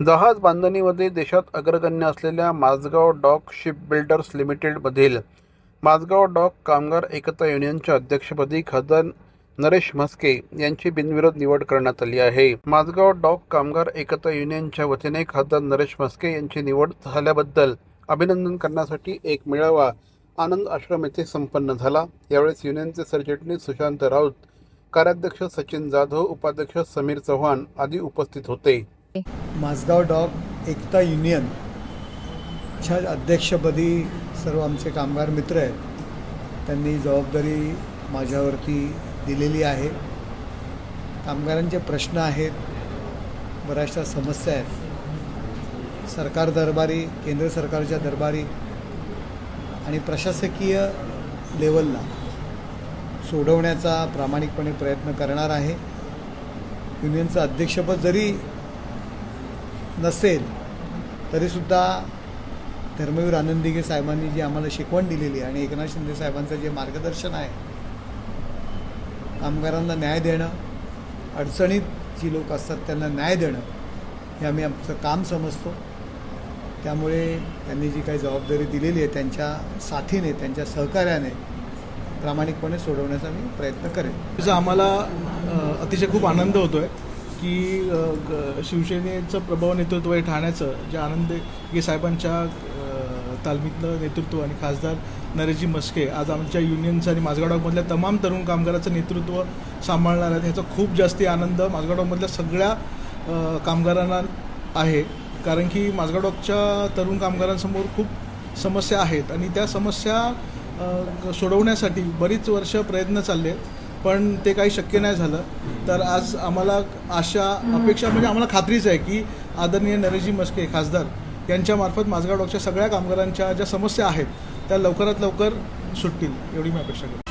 जहाज बांधणीमध्ये देशात अग्रगण्य असलेल्या माझगाव डॉक शिप बिल्डर्स लिमिटेडमधील माझगाव डॉक कामगार एकता युनियनच्या अध्यक्षपदी खासदार नरेश म्हस्के यांची बिनविरोध निवड करण्यात आली आहे. माझगाव डॉक कामगार एकता युनियनच्या वतीने खासदार नरेश म्हस्के यांची निवड झाल्याबद्दल अभिनंदन करण्यासाठी एक मेळावा आनंद आश्रम येथे संपन्न झाला. यावेळेस युनियनचे सरचिटणीस सुशांत राऊत कार्याध्यक्ष सचिन जाधव उपाध्यक्ष समीर चव्हाण आदी उपस्थित होते. माझगाव डॉग एकता युनियनच्या अध्यक्षपदी सर्व आमचे कामगार मित्र आहेत. त्यांनी जबाबदारी माझ्यावरती दिलेली आहे. कामगारांचे प्रश्न आहेत. बऱ्याचशा समस्या आहेत. सरकार दरबारी केंद्र सरकारच्या दरबारी आणि प्रशासकीय लेवलला सोडवण्याचा प्रामाणिकपणे प्रयत्न करणार आहे. युनियनचं अध्यक्षपद जरी नसेल तरीसुद्धा धर्मवीर आनंदिगे साहेबांनी जी आम्हाला शिकवण दिलेली आहे आणि एकनाथ शिंदे साहेबांचं जे मार्गदर्शन आहे कामगारांना न्याय देणं अडचणीत जी लोक असतात त्यांना न्याय देणं हे आम्ही आमचं काम समजतो. त्यामुळे त्यांनी जी काही जबाबदारी दिलेली आहे त्यांच्या साथीने त्यांच्या सहकार्याने प्रामाणिकपणे सोडवण्याचा मी प्रयत्न करेन. त्याचा आम्हाला अतिशय खूप आनंद होतो आहे की ग- शिवसेनेचं प्रभाव नेतृत्व हे ठाण्याचं जे आनंद गे साहेबांच्या तालमीतलं नेतृत्व आणि खासदार नरेशजी मस्के आज आमच्या युनियनचं आणि माझगावमधल्या तमाम तरुण कामगाराचं नेतृत्व सांभाळणार आहेत ह्याचा खूप जास्ती आनंद माझगावमधल्या सगळ्या कामगारांना आहे. कारण की माझगावच्या तरुण कामगारांसमोर खूप समस्या आहेत आणि त्या समस्या सोडवण्यासाठी बरीच वर्ष प्रयत्न चालले पण ते काही शक्य नाही झालं. तर आज आम्हाला आशा अपेक्षा म्हणजे आम्हाला खात्रीच आहे की आदरणीय नरेशजी मस्के खासदार यांच्यामार्फत माझगाव डॉकच्या सगळ्या कामगारांच्या ज्या समस्या आहेत त्या लवकरात लवकर सुटतील एवढी मी अपेक्षा करतो.